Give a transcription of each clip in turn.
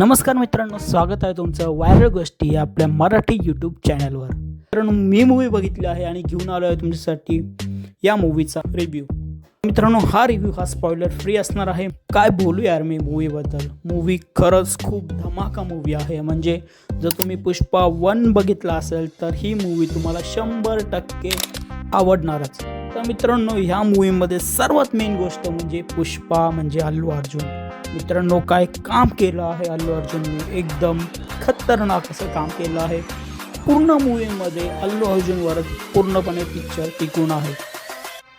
नमस्कार मित्रांनो स्वागत आहे तुमचं व्हायरल गोष्टी आपल्या मराठी यूट्यूब चॅनलवर मित्रांनो मी मूवी बघितली आहे आणि घेऊन आलो आहे तुमच्यासाठी या मूवीचा रिव्ह्यू मित्रांनो हा रिव्ह्यू हा स्पॉइलर फ्री असणार आहे. काय बोलू यार मी मूवीबद्दल मूवी खरंच खूप धमाका मूवी आहे. म्हणजे जर तुम्ही पुष्पा वन बघितला असेल तर ही मूवी तुम्हाला शंभर टक्के आवडणारच. तर मित्रांनो ह्या मूवीमध्ये सर्वात मेन गोष्ट म्हणजे पुष्पा म्हणजे अल्लू अर्जुन. मित्रांनो काय काम केलं आहे अल्लू अर्जुनने? एकदम खतरनाक असं काम केलं आहे. पूर्ण मूवीमध्ये अल्लू अर्जुनवरच पूर्णपणे पिक्चर टिकून आहे.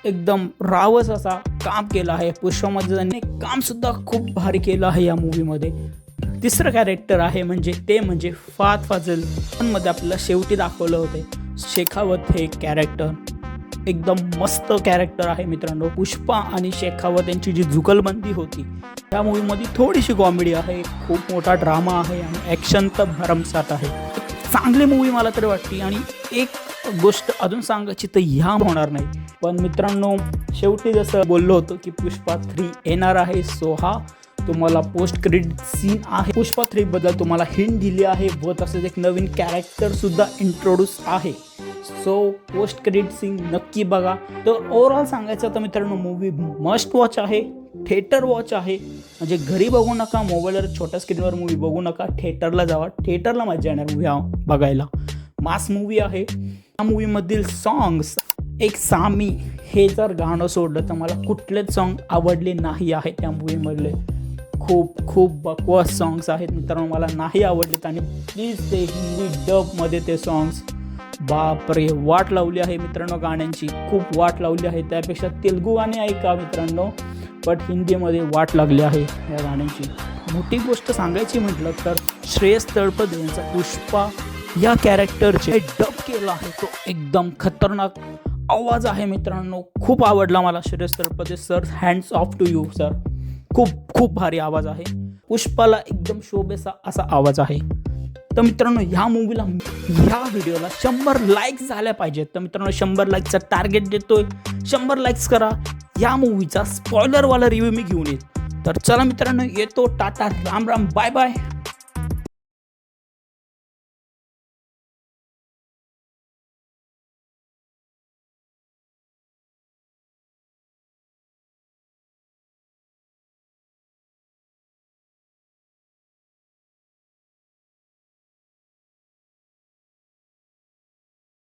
एकदम रावस असा काम केलं आहे. पुष्पामध्ये त्यांनी कामसुद्धा खूप भारी केलं आहे या मूवीमध्ये तिसरं कॅरेक्टर आहे म्हणजे ते म्हणजे फात फाजल. मध्ये आपल्याला शेवटी दाखवलं होते. शेखावत हे कॅरेक्टर एकदम मस्त कॅरेक्टर आहे मित्रांनो. पुष्पा आणि शेखावत यांची जी जुगलबंदी होती त्या मूवीमध्ये थोडीशी कॉमेडी आहे खूप मोठा ड्रामा आहे आणि ॲक्शन तर भरमसाठ आहे. चांगली मूवी मला तरी वाटते आणि एक गोष्ट अजून सांगायची तर ह्या होणार नाही. पण मित्रांनो शेवटी जसं बोललो होतो की पुष्पा थ्री येणार आहे. सो हा तुम्हाला पोस्ट क्रेडिट सीन आहे. पुष्पा थ्री बद्दल तुम्हाला हिंट दिली आहे. व तसेच एक नवीन कॅरेक्टर सुद्धा इंट्रोड्यूस आहे. सो पोस्ट क्रेडिट सीन नक्की बघा. तर ओव्हरऑल सांगायचं तर मित्रांनो मूवी मस्ट वॉच आहे थिएटर वॉच आहे. म्हणजे घरी बघू नका मोबाईलवर छोट्या स्क्रीनवर मूवी बघू नका थिएटरला जावा. थिएटरला मजा येणार मूवी बघायला. मास मूवी आहे. या मूवीमधील सॉंग्स एक सामी हे जर गाणं सोडलं तर मला कुठलेच सॉन्ग आवडले नाही आहे त्या मूवीमधले खूप खूप बकवास सॉंग्स आहेत मित्रांनो मला नाही आवडलेत. आणि प्लीज ते हिंदी डबमध्ये ते सॉंग्स बापरे वाट लावली आहे मित्रांनो गाण्यांची. खूप वाट लावली आहे. त्यापेक्षा तेलगू गाणे ऐका मित्रांनो. बट हिंदीमध्ये वाट लागली आहे या गाण्यांची. मोठी गोष्ट सांगायची म्हटलं तर श्रेयस तळपद यांचा पुष्पा या कॅरेक्टरचे डब केला आहे. तो एकदम खतरनाक आवाज आहे मित्रांनो. खूप आवडला मला Shreyas Talpade. Sir hands off to you sir खूप खूप भारी आवाज आहे. पुष्पाला एकदम शोभेसा असा आवाज आहे. तर मित्रांनो ह्या मूवीला ह्या व्हिडिओला शंभर लाईक्स झाल्या पाहिजेत. तर मित्रांनो शंभर लाईकचा टार्गेट देतोय. शंभर लाईक्स करा. या मूवीचा स्पॉयलरवाला रिव्ह्यू मी घेऊन येत तर चला मित्रांनो येतो. Tata Ram Ram bye bye